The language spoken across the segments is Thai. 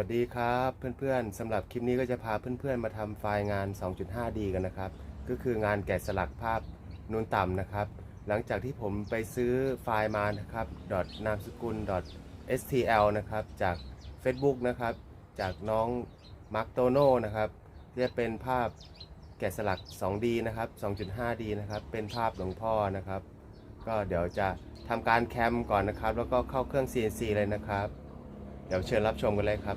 วัสดีครับเพื่อนๆสำหรับคลิปนี้ก็จะพาเพื่อนๆมาทำไฟล์งาน 2.5D กันนะครับ ก็คืองานแกะสลักภาพนูนต่ำนะครับ หลังจากที่ผมไปซื้อไฟล์มานะครับนามสกุล .stl นะครับจาก Facebook นะครับ จากน้องมาร์คโตโน่นะครับที่จะเป็นภาพแกะสลัก 2D นะครับ 2.5D นะครับ เป็นภาพหลวงพ่อนะครับ ก็เดี๋ยวจะทำการแคมก่อนนะครับ แล้วก็เข้าเครื่อง CNC เลยนะครับ เดี๋ยวเชิญรับชมกันเลยครับ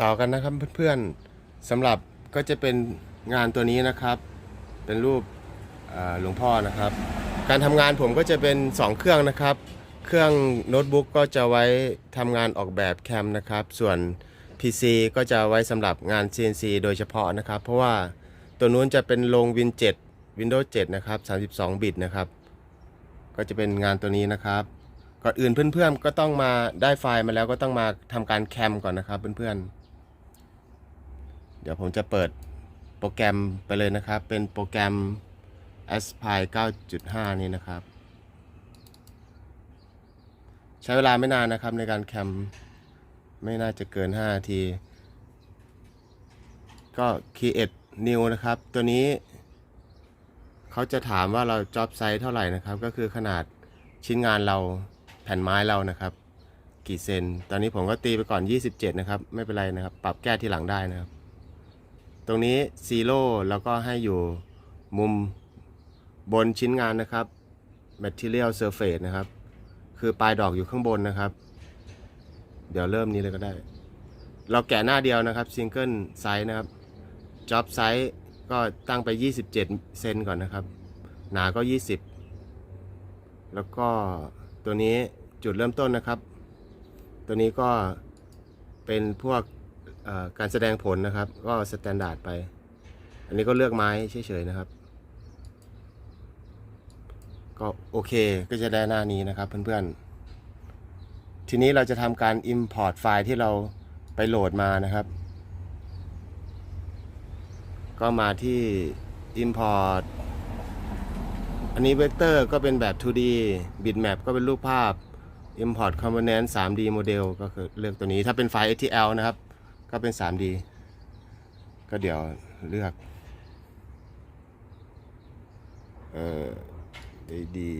ต่อกันนะครับเพื่อนๆสำหรับก็จะเป็นงานตัวนี้นะครับ เป็นรูปหลวงพ่อนะครับ การทำงานผมก็จะเป็น 2 เครื่องนะครับ เครื่องโน้ตบุ๊กก็จะไว้ทำงานออกแบบแคมนะครับ ส่วน PC ก็จะไว้สำหรับงาน CNC โดยเฉพาะนะครับ เพราะว่าตัวนู้นจะเป็นลง Win 7 Windows 7 นะครับ 32 บิตนะครับ ก็จะเป็นงานตัวนี้นะครับ ก่อนอื่นเพื่อนๆก็ต้องมาได้ไฟล์มาแล้วก็ต้องมาทำการแคมก่อนนะครับเพื่อนๆ เดี๋ยวผมจะเปิดโปรแกรมไปเลยนะครับ เป็นโปรแกรม Aspire 9.5 นี้นะครับ ใช้เวลาไม่นานนะครับในการแคมไม่น่าจะเกิน 5 นาที ก็ create new นะครับ ตัวนี้ เขาจะถามว่าเรา job size เท่าไหร่นะครับ ก็คือขนาดชิ้นงานเรา ผ่นไม้เรานะครับ กี่เซน ตอนนี้ผมก็ตีไปก่อน 27 นะครับ ไม่เป็นไรนะครับ ปรับแก้ที่หลังได้นะครับ ตรงนี้ซีโร่แล้วก็ให้อยู่มุมบนชิ้นงานนะครับ material surface นะครับ คือปลายดอกอยู่ข้างบนนะครับ เดี๋ยวเริ่มนี้เลยก็ได้ เราแกะหน้าเดียวนะครับ single size นะครับ job size ก็ตั้งไป 27 เซนก่อนนะครับ หนาก็ 20 แล้วก็ตัวนี้ จุดเริ่มต้นนะครับ ตัวนี้ก็เป็นพวกการแสดงผลนะครับ ก็สแตนดาร์ดไป อันนี้ก็เลือกไม้เฉยๆนะครับ ก็โอเคก็จะได้หน้านี้นะครับเพื่อนๆ ทีนี้เราจะทำการ Import ไฟล์ที่เราไปโหลดมานะครับ ก็มาที่ Import อันนี้เวกเตอร์ก็เป็นแบบ 2D bitmap ก็เป็นรูปภาพ import component 3D model ก็คือเลือกตัวนี้ถ้าเป็นไฟล์ STL นะครับ ก็เป็น 3D ก็เดี๋ยวเลือก เอ่อดี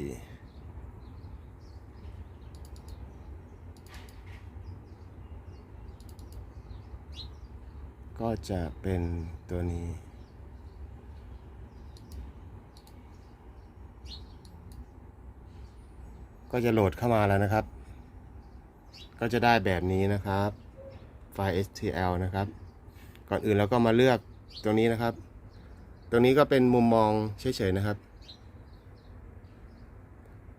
ก็จะเป็นตัวนี้ ก็จะโหลดเข้ามาแล้วนะครับ ก็จะได้แบบนี้นะครับไฟล์ STL นะครับ ก่อนอื่นเราก็มาเลือกตรงนี้นะครับตรงนี้ก็เป็นมุมมองเฉยๆนะครับ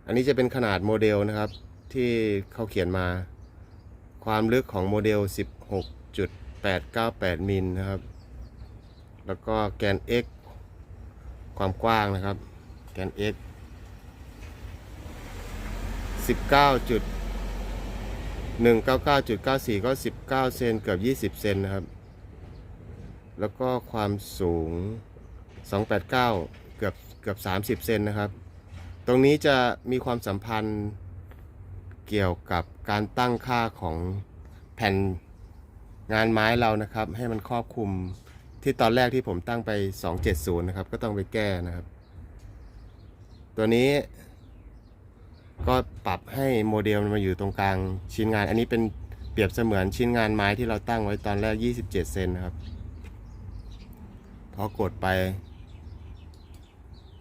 อันนี้จะเป็นขนาดโมเดลนะครับ ที่เขาเขียนมา ความลึกของโมเดล 16.898 มิลนะครับ แล้วก็แกน x ความกว้างนะครับ แกน x สิบเก้าจุดหนึ่งเก้าเก้าจุดเก้าสี่ก็สิบเก้าเซนเกือบยี่สิบเซนนะครับ แล้วก็ความสูงสองแปดเก้าเกือบเกือบสามสิบเซนนะครับ ตรงนี้จะมีความสัมพันธ์เกี่ยวกับการตั้งค่าของแผ่นงานไม้เรานะครับ ให้มันครอบคลุมที่ตอนแรกที่ผมตั้งไป 270 นะครับ ก็ต้องไปแก้นะครับ ตัวนี้ ก็ปรับให้โมเดลมันมาอยู่ตรงกลางชิ้นงาน อันนี้เป็นเปรียบเสมือนชิ้นงานไม้ที่เราตั้งไว้ตอนแรก 27 เซนนะครับ พอกดไป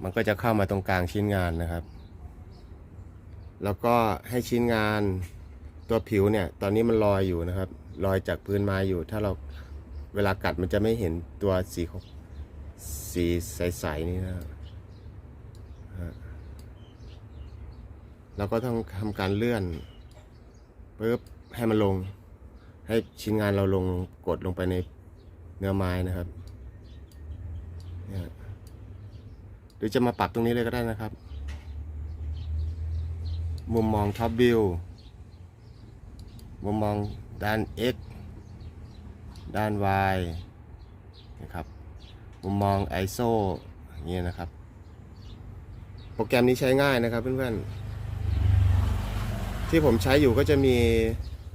มันก็จะเข้ามาตรงกลางชิ้นงานนะครับ แล้วก็ให้ชิ้นงานตัวผิวเนี่ย ตอนนี้มันลอยอยู่นะครับ ลอยจากพื้นไม้อยู่ ถ้าเราเวลากัดมันจะไม่เห็นตัวสีสีใสๆนี่นะครับ เราก็ต้องทำการเลื่อนปุ๊บให้มันลง ให้ชิ้นงานเราลงกดลงไปในเนื้อไม้นะครับเนี่ยหรือจะมาปรับตรงนี้เลยก็ได้นะครับ มุมมองท็อปวิวมุมมองด้าน x ด้าน y นะครับ มุมมอง ISO อย่างเงี้ยนะครับ โปรแกรมนี้ใช้ง่ายนะครับเพื่อนๆ ที่ผมใช้อยู่ก็จะมี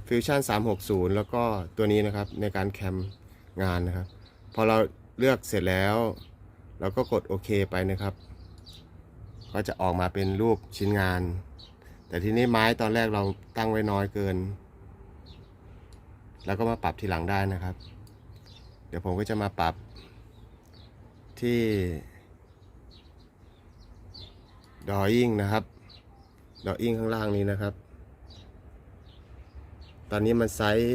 Fusion 360 แล้วก็ตัวนี้นะครับในการแคมงานนะครับ พอเราเลือกเสร็จแล้วเราก็กดโอเคไปนะครับ ก็จะออกมาเป็นรูปชิ้นงาน แต่ทีนี้ไม้ตอนแรกเราตั้งไว้น้อยเกิน แล้วก็มาปรับทีหลังได้นะครับ เดี๋ยวผมก็จะมาปรับที่ดอยิ่งนะครับดอยิ่งข้างล่างนี้นะครับ ตอนนี้มันไซส์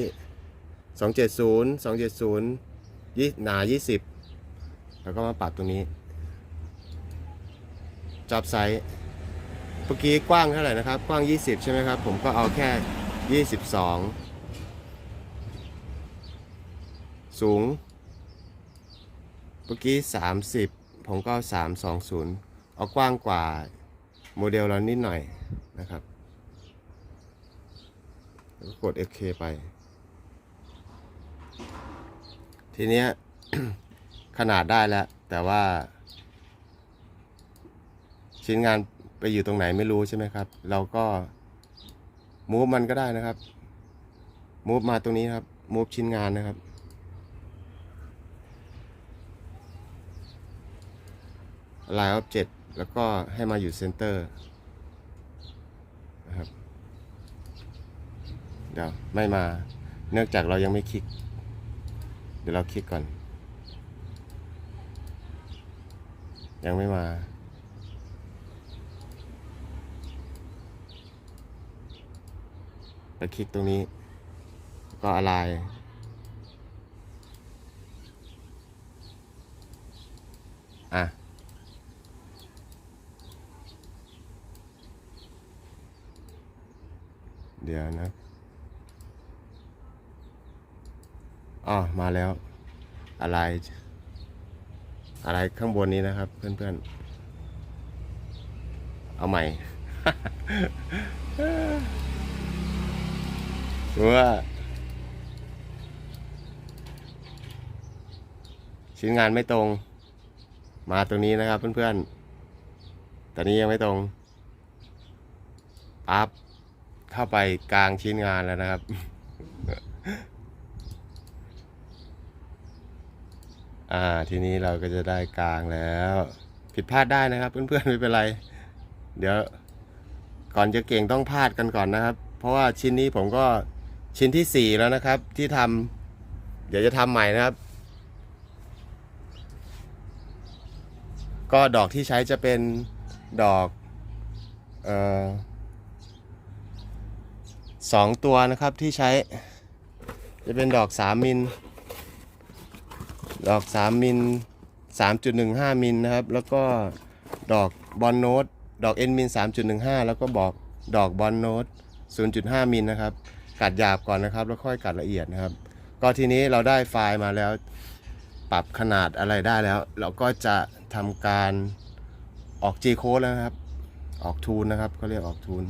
270 270ยี่หนา 20 แล้วก็มาปรับตรงนี้จับไซส์เมื่อกี้กว้างเท่าไหร่นะครับ กว้าง 20 ใช่ไหมครับ ผมก็เอาแค่ 22 สูง เมื่อกี้ 30 ผมก็ 320 เอากว้างกว่าโมเดลเรานิดหน่อยนะครับ แล้วก็กด OK ไป ทีเนี้ยขนาดได้แล้ว แต่ว่า ชิ้นงานไปอยู่ตรงไหนไม่รู้ใช่ไหมครับ เราก็มูฟมันก็ได้นะครับมูฟมาตรงนี้ครับมูฟชิ้นงานนะครับลายออบเจกต์แล้วก็ให้มาอยู่เซนเตอร์นะครับ เดี๋ยวไม่มา เนื่องจากเรายังไม่คลิก เดี๋ยวเราคลิกก่อน ยังไม่มาไปคลิกตรงนี้ ก็อะไรอะเดี๋ยวนะ อ๋อมาแล้ว อะไร อะไรข้างบนนี้นะครับ เพื่อนๆ เอาใหม่ว่าชิ้นงานไม่ตรง มาตรงนี้นะครับเพื่อนๆตอนนี้ยังไม่ตรงปั๊บเข้าไปกลางชิ้นงานแล้วนะครับ อ่าทีนี้เราก็จะได้กลางแล้ว ผิดพลาดได้นะครับ เพื่อนๆไม่เป็นไร เดี๋ยว ก่อนจะเก่งต้องพลาดกันก่อนนะครับ เพราะว่าชิ้นนี้ผมก็ชิ้นที่สี่แล้วนะครับ ที่ทำเดี๋ยวจะทำใหม่นะครับ ก็ดอกที่ใช้จะเป็นดอกเอ่อสองตัวนะครับที่ใช้ จะเป็นดอก3มิล ดอก 3 มิล 3.15 มิลนะครับ แล้วก็ดอกบอลโนตดอกเอ็นมิล 3.15 แล้วก็บอกดอกบอลโนต0.5 มิลนะครับ กัดหยาบก่อนนะครับ แล้วค่อยกัดละเอียดนะครับ ก็ทีนี้เราได้ไฟล์มาแล้ว ปรับขนาดอะไรได้แล้ว เราก็จะทำการออก G code แล้วนะครับ ออกทูนนะครับเขาเรียกออกทูน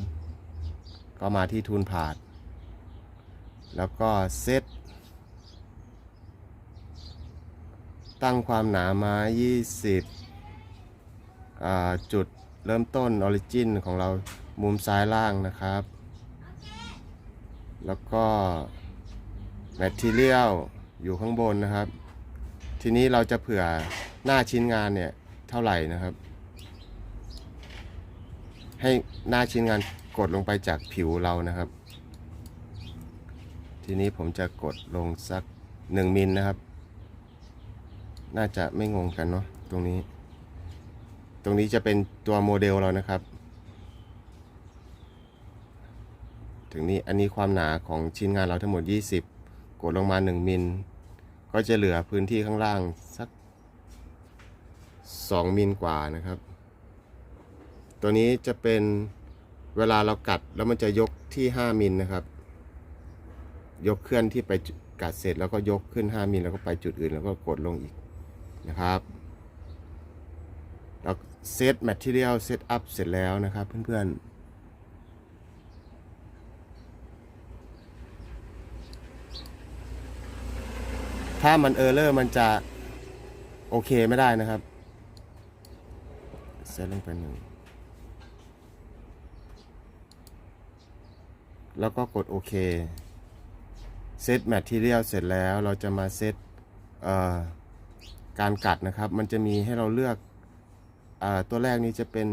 ก็มาที่ทูนผาด แล้วก็เซต ตั้งความหนาม้20 จุดเริ่มต้นออริจินของเรามุมซ้ายล่างนะครับ แล้วก็แมท e เ i ียลอยู่ข้างบนนะครับ ทีนี้เราจะเผื่อหน้าชิ้นงานเนี่ยเท่าไหร่นะครับ ให้หน้าชิ้นงานกดลงไปจากผิวเรานะครับ ทีนี้ผมจะกดลงสัก 1มิลนะครับ น่าจะไม่งงกันเนาะตรงนี้ ตรงนี้จะเป็นตัวโมเดลเรานะครับ ถึงนี้อันนี้ความหนาของชิ้นงานเราทั้งหมด 20 กดลงมา 1 มิล ก็จะเหลือพื้นที่ข้างล่างสัก 2 มิลกว่านะครับ ตัวนี้จะเป็นเวลาเรากัดแล้วมันจะยกที่ 5 มิลนะครับ ยกเคลื่อนที่ไปกัดเสร็จแล้วก็ยกขึ้น 5มิลแล้วก็ไปจุดอื่นแล้วก็กดลงอีก นะครับเราเซตแมทเทียลเซตอัพเสร็จแล้วนะครับเพื่อนๆ ถ้ามันเออร์เลอร์มันจะ โอเคไม่ได้นะครับ เซตลงไปหนึ่งแล้วก็กดโอเค เซตแมทเรียลเสร็จแล้วเราจะมาเซตเอ่อ การกัดนะครับ มันจะมีให้เราเลือกอตัวแรกนี้จะเป็น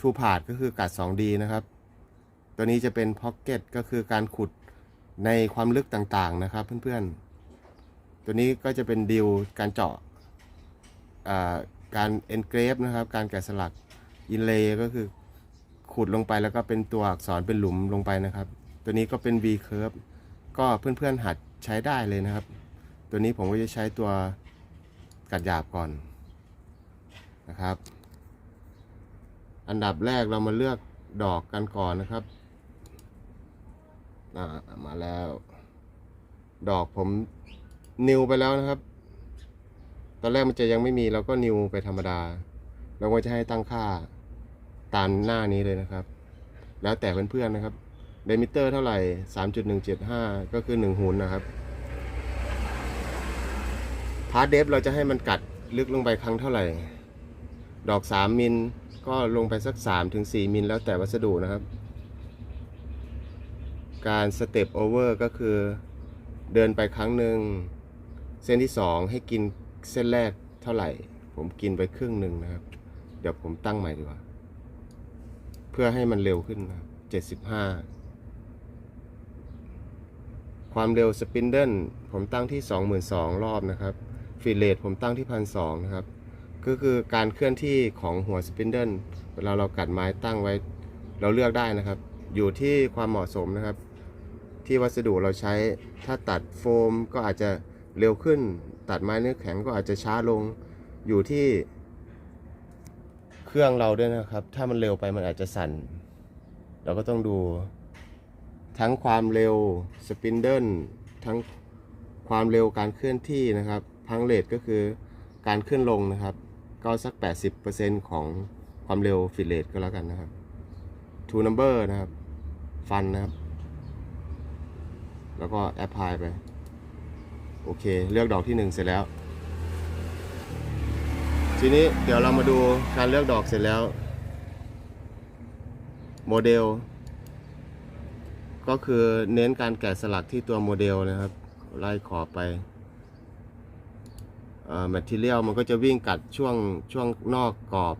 two part ก็คือกัด 2D นะครับ ตัวนี้จะเป็น pocket ก็คือการขุดในความลึกต่างๆนะครับเพื่อนๆ ตัวนี้ก็จะเป็นดิวการเจาะการ engrave นะครับ การแกะสลัก inlay ก็คือขุดลงไปแล้วก็เป็นตัวอักษรเป็นหลุมลงไปนะครับ ตัวนี้ก็เป็น V curve ก็เพื่อนๆหัดใช้ได้เลยนะครับ ตัวนี้ผมก็จะใช้ตัว กัดหยาบก่อนนะครับ อันดับแรกเรามาเลือกดอกกันก่อนนะครับมาแล้ว ดอกผมนิวไปแล้วนะครับ ตอนแรกมันจะยังไม่มีเราก็นิวไปธรรมดา เราก็จะให้ตั้งค่าตามหน้านี้เลยนะครับ แล้วแต่เพื่อนๆนะครับเดมิเตอร์เท่าไหร่ 3.175 ก็คือ 1 หุ่นนะครับ พาร์ทเดฟเราจะให้มันกัดลึกลงไปครั้งเท่าไหร่ ดอก 3 มิลก็ลงไปสัก3ถึง4มิลแล้วแต่วัสดุนะครับ การสเต็ปโอเวอร์ก็คือเดินไปครั้งหนึ่ง เส้นที่ 2 ให้กินเส้นแรกเท่าไหร่ ผมกินไปครึ่งหนึ่งนะครับ เดี๋ยวผมตั้งใหม่ดีกว่า เพื่อให้มันเร็วขึ้นนะครับ75ความเร็วสปินเดิลผมตั้งที่ 22,000 รอบนะครับ ฟีเลทผมตั้งที่1,200นะครับ ก็คือการเคลื่อนที่ของหัวสปินเดิลเวลาเรากัดไม้ตั้งไว้ เราเลือกได้นะครับ อยู่ที่ความเหมาะสมนะครับ ที่วัสดุเราใช้ถ้าตัดโฟมก็อาจจะเร็วขึ้น ตัดไม้เนื้อแข็งก็อาจจะช้าลงอยู่ที่ เครื่องเราด้วยนะครับ ถ้ามันเร็วไปมันอาจจะสั่น เราก็ต้องดู ทั้งความเร็วสปินเดิลทั้งความเร็วการเคลื่อนที่นะครับ พังเลทก็คือการขึ้นลงนะครับ ก็สัก 80%ของความเร็วฟิลเลตก็แล้วกันนะครับ two number นะครับ ฟันนะครับ แล้วก็แอปพลายไป โอเค เลือกดอกที่ 1 เสร็จแล้ว ทีนี้เดี๋ยวเรามาดูการเลือกดอกเสร็จแล้ว โมเดล ก็คือเน้นการแกะสลักที่ตัวโมเดลนะครับ ไล่ขอบไป แมทเทียลมันก็จะวิ่งกัดช่วงช่วงนอกกรอบ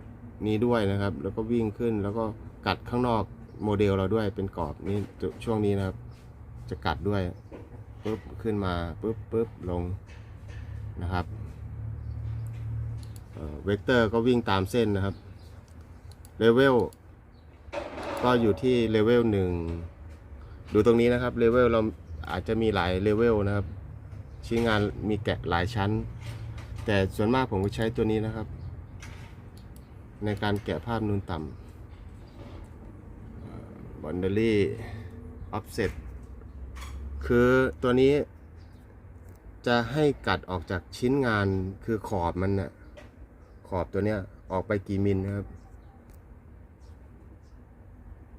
นี้ด้วยนะครับ แล้วก็วิ่งขึ้นแล้วก็กัดข้างนอกโมเดลเราด้วยเป็นกรอบนี่ช่วงนี้นะครับ จะกัดด้วยปุ๊บขึ้นมาปุ๊บปุ๊บลงนะครับเวกเตอร์ก็วิ่งตามเส้นนะครับเลเวลก็อยู่ที่เลเวลหนึ่งดูตรงนี้นะครับเลเวลเราอาจจะมีหลายเลเวลนะครับ ชิ้นงานมีแกะหลายชั้น แต่ส่วนมากผมก็ใช้ตัวนี้นะครับ ในการแกะภาพนูนต่ำบอนเดอรี่ออฟเซตคือตัวนี้จะให้กัดออกจากชิ้นงานคือขอบมันน่ะขอบตัวเนี้ยออกไปกี่มิลนะครับ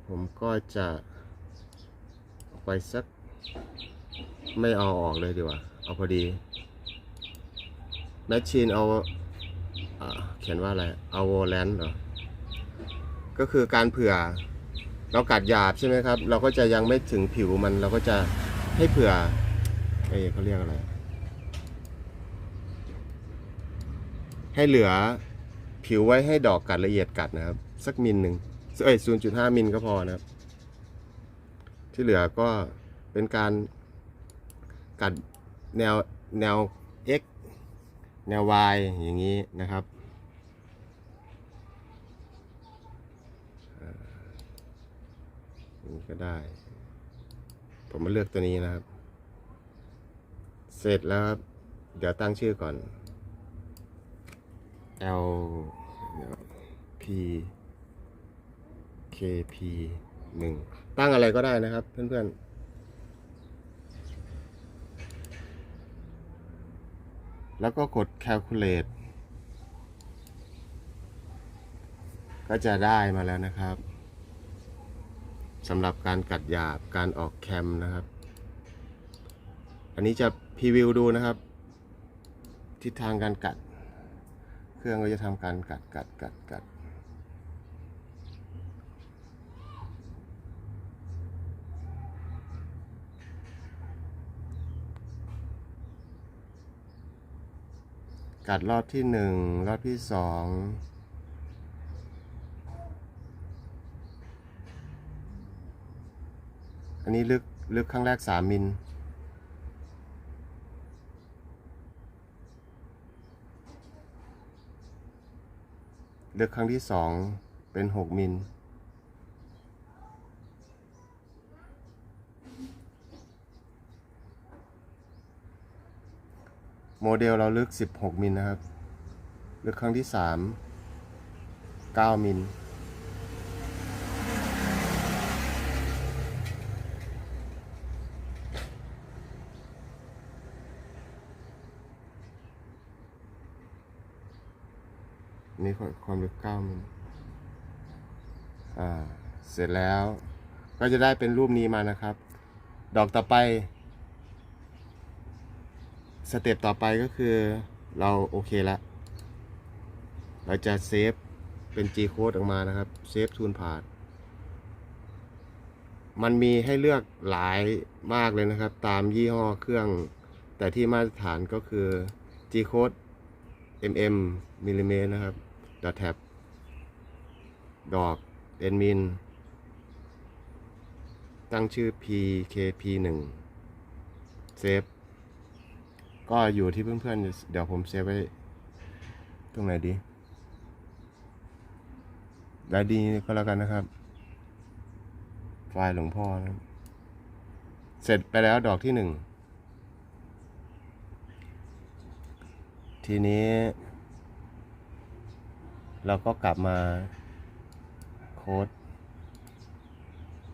ผมก็จะไปสัก ไม่เอาออกเลยดีกว่า เอาพอดี แมชชีนเอาเขียนว่าอะไรเอาโวแลนเหรอ ก็คือการเผื่อเรากัดหยาบใช่ไหมครับ เราก็จะยังไม่ถึงผิวมันเราก็จะให้เผื่อเอ้เขาเรียกอะไร ให้เหลือผิวไว้ให้ดอกกัดละเอียดกัดนะครับ สักมิลหนึ่งเอ้ย0.5มิลก็พอนะครับ ที่เหลือก็เป็นการกัดแนวแนว x แนว y อย่างนี้นะครับอ่าอย่างนี้ก็ได้ ผมมาเลือกตัวนี้นะครับ เสร็จแล้วครับ เดี๋ยวตั้งชื่อก่อน L P K P หนึ่งตั้งอะไรก็ได้นะครับเพื่อนๆ แล้วก็กด calculate ก็จะได้มาแล้วนะครับสำหรับการกัดหยาบการออกแคมนะครับ อันนี้จะพรีวิวดูนะครับ ทิศทางการกัด เครื่องก็จะทำการกัดกัดกัดกัด กัดรอบที่หนึ่งรอบที่สองอันนี้ลึกลึกครั้งแรกสามมิลลึกครั้งที่สองเป็นหกมิล โมเดลเราลึก 16มิลนะครับ ลึกครั้งที่ 3 9มิลนี่ความความลึก9มิลอ่า เสร็จแล้วก็จะได้เป็นรูปนี้มานะครับ ดอกต่อไป สเต็ปต่อไปก็คือเราโอเคแล้วเราจะเซฟเป็น G code ออกมานะครับเซฟทูนผ่านมันมีให้เลือกหลายมากเลยนะครับ ตามยี่ห้อเครื่อง แต่ที่มาตรฐานก็คือ G code mm มิลลิเมตรนะครับดอทแท็บดอกเอ็นมินตั้งชื่อ PKP 1เซฟ ก็อยู่ที่เพื่อนๆ เดี๋ยวผมเซฟไว้ ตรงไหนดีไดดีก็แล้วกันนะครับ ไฟล์หลวงพ่อนะเสร็จไปแล้วดอกที่หนึ่ง ทีนี้ เราก็กลับมาโค้ด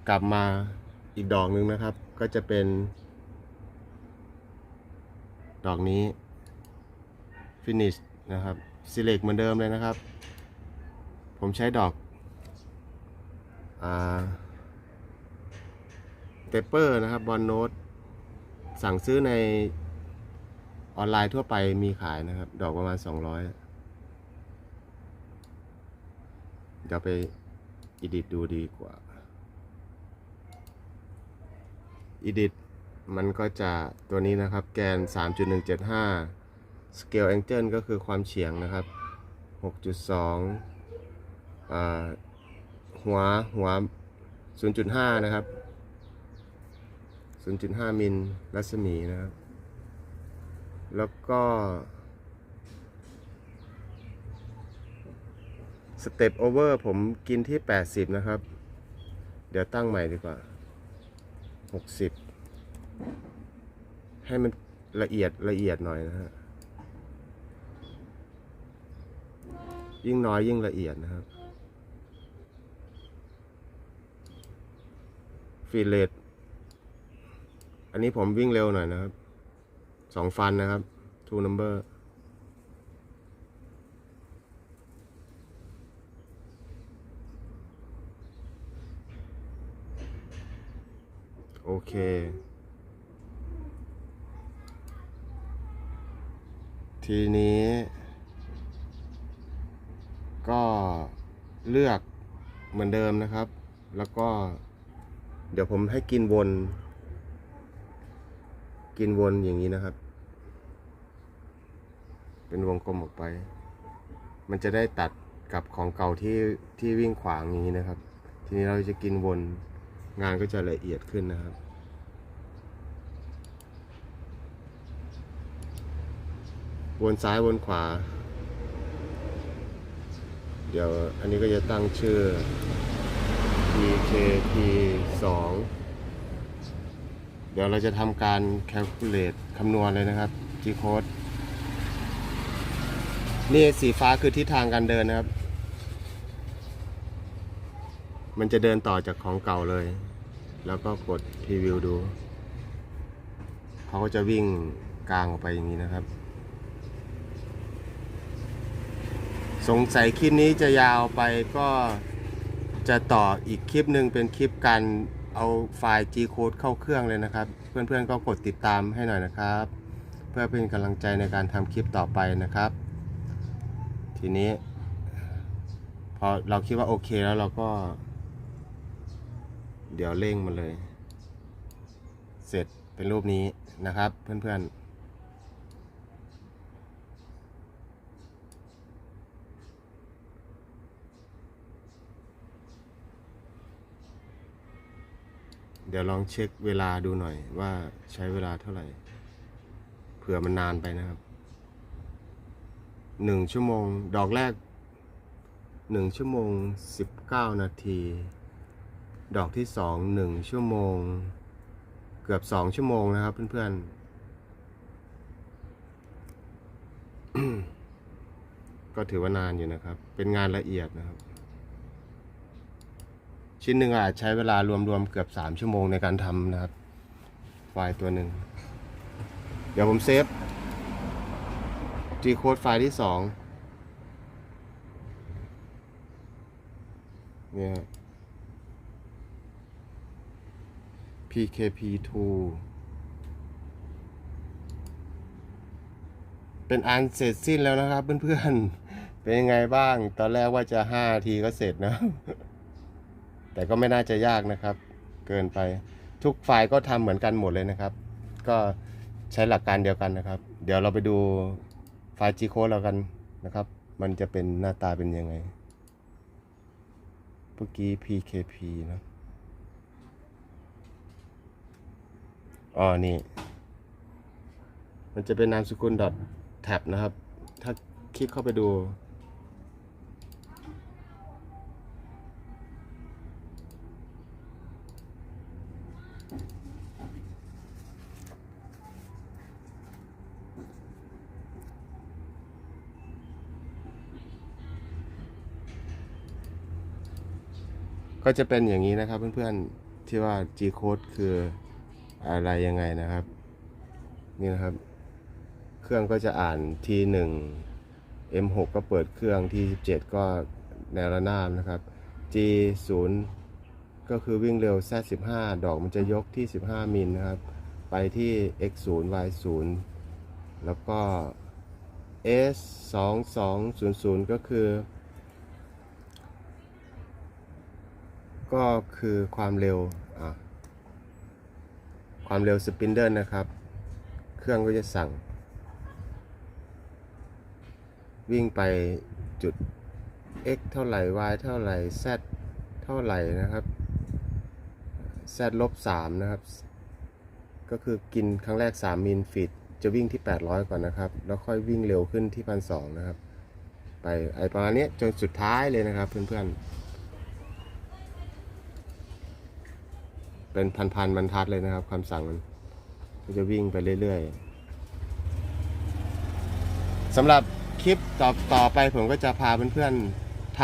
กลับมาอีกดอกหนึ่งนะครับ ก็จะเป็น ดอกนี้ finish นะครับ select เหมือนเดิมเลยนะครับ ผมใช้ดอกอ่าเปเปอร์นะครับบอลโนตสั่งซื้อในออนไลน์ทั่วไปมีขายนะครับ ดอกประมาณ 200 เดี๋ยวไปอิดิตดูดีกว่าอิดิต มันก็จะตัวนี้นะครับแกน 3.175 scale angle ก็คือความเฉียงนะครับ 6.2อ่าหัวหัว 0.5 นะครับ 0.5 มิลรัศมีนะครับ แล้วก็สเต็ปโอเวอร์ผมกินที่ 80 นะครับ เดี๋ยวตั้งใหม่ดีกว่า 60 ให้มันละเอียดละเอียดหน่อยนะฮะ ยิ่งน้อยยิ่งละเอียดนะครับ ฟีเลตอันนี้ผมวิ่งเร็วหน่อยนะครับ สองฟันนะครับ two number โอเค ทีนี้ ก็เลือกเหมือนเดิมนะครับ แล้วก็ เดี๋ยวผมให้กินวน กินวนอย่างนี้นะครับ เป็นวงกลมออกไป มันจะได้ตัดกับของเก่าที่ที่วิ่งขวางอย่างนี้นะครับ ทีนี้เราจะกินวนงานก็จะละเอียดขึ้นนะครับ วนซ้ายวนขวา เดี๋ยวอันนี้ก็จะตั้งชื่อ PKP 2เดี๋ยวเราจะทำการ calculate คำนวณเลยนะครับ G code นี่สีฟ้าคือทิศทางการเดินนะครับ มันจะเดินต่อจากของเก่าเลย แล้วก็กดพรีวิวดู เขาก็จะวิ่งกลางออกไปอย่างนี้นะครับ สงสัยคลิปนี้จะยาวไปก็จะต่ออีกคลิปหนึ่งเป็นคลิปการเอาไฟล์ G code เข้าเครื่องเลยนะครับ เพื่อนๆก็กดติดตามให้หน่อยนะครับ เพื่อเป็นกำลังใจในการทำคลิปต่อไปนะครับ ทีนี้ พอเราคิดว่าโอเคแล้วเราก็ เดี๋ยวเร่งมันเลย เสร็จเป็นรูปนี้นะครับ เพื่อนๆ เดี๋ยวลองเช็คเวลาดูหน่อยว่าใช้เวลาเท่าไหร่ เผื่อมันนานไปนะครับหนึ่งชั่วโมง ดอกแรกหนึ่งชั่วโมงสิบเก้านาที ดอกที่สองหนึ่งชั่วโมง เกือบสองชั่วโมงนะครับเพื่อนๆ ก็ถือว่านานอยู่นะครับ เป็นงานละเอียดนะครับ ชิ้นหนึ่งอาจใช้เวลารวมๆเกือบสามชั่วโมงในการทำนะครับไฟล์ตัวหนึ่ง เดี๋ยวผมเซฟ G code ไฟล์ที่สองเนี่ย PKP2 เป็นอันเสร็จสิ้นแล้วนะครับเพื่อนๆ เป็นยังไงบ้าง ตอนแรกว่าจะ 5 ทีก็เสร็จนะ แต่ก็ไม่น่าจะยากนะครับ เกินไปทุกไฟล์ก็ทำเหมือนกันหมดเลยนะครับ ก็ใช้หลักการเดียวกันนะครับ เดี๋ยวเราไปดูไฟล์ G code แล้วกันนะครับ มันจะเป็นหน้าตาเป็นยังไงเมื่อกี้ PKP นะอ๋อนี่ มันจะเป็นนามสกุล .tab นะครับ ถ้าคลิกเข้าไปดู ก็จะเป็นอย่างนี้นะครับเพื่อนๆที่ว่า G code คืออะไรยังไงนะครับ นี่นะครับ เครื่องก็จะอ่าน T1 M6 ก็เปิดเครื่อง T17 ก็แนวระนาบนะครับ G0 ก็คือวิ่งเร็ว Z15 ดอกมันจะยกที่ 15 มิลนะครับ ไปที่ X0 Y0 แล้วก็ S2200 ก็คือ ก็คือความเร็วความเร็วสปินเดิลนะครับ เครื่องก็จะสั่ง วิ่งไปจุด x เท่าไหร่ y เท่าไหร่ z เท่าไหร่นะครับ z ลบ3นะครับ ก็คือกินครั้งแรก 3 มิลฟิต จะวิ่งที่ 800 ก่อนนะครับ แล้วค่อยวิ่งเร็วขึ้นที่ 1,200 นะครับ ไปไอประมาณนี้จนสุดท้ายเลยนะครับเพื่อนๆ เป็นพันๆบรรทัดเลยนะครับคำสั่งมันก็จะวิ่งไปเรื่อยๆสำหรับคลิปต่อต่อไปผมก็จะพาเพื่อนๆท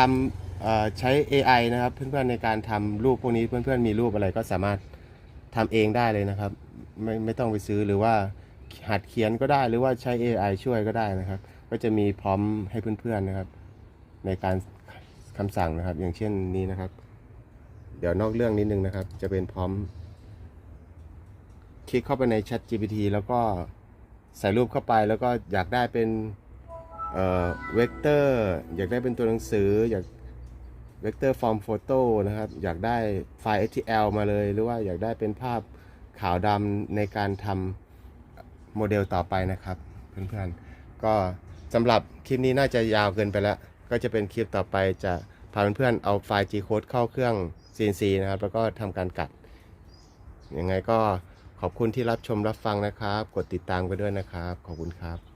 ำใช้ AI นะครับ เพื่อนๆในการทำรูปพวกนี้เพื่อนๆมีรูปอะไรก็สามารถทำเองได้เลยนะครับ ไม่ไม่ต้องไปซื้อหรือว่าหัดเขียนก็ได้หรือว่าใช้ AI ช่วยก็ได้นะครับ ก็จะมีพร้อมให้เพื่อนๆนะครับ ในการคำสั่งนะครับ อย่างเช่นนี้นะครับ ดี๋ยวนอกเรื่องนิดนึงนะครับ จะเป็นพร้อม คลิกเข้าไปใน Chat GPT แล้วก็ใส่รูปเข้าไปแล้วก็อยากได้เป็นเอ่อเวกเตอร์อยากได้เป็นตัวหนังสืออยากเวกเตอร์ฟอร์มโฟโต้นะครับ อยากได้ไฟล์ HTML มาเลย หรือว่าอยากได้เป็นภาพขาวดำในการทำโมเดลต่อไปนะครับ เพื่อนๆ ก็สำหรับคลิปนี้น่าจะยาวเกินไปแล้ว ก็จะเป็นคลิปต่อไปจะพาเพื่อนๆเอาไฟล์ G code เข้าเครื่อง CNC นะครับ แล้วก็ทำการกัด ยังไงก็ขอบคุณที่รับชมรับฟังนะครับ กดติดตามไปด้วยนะครับ ขอบคุณครับ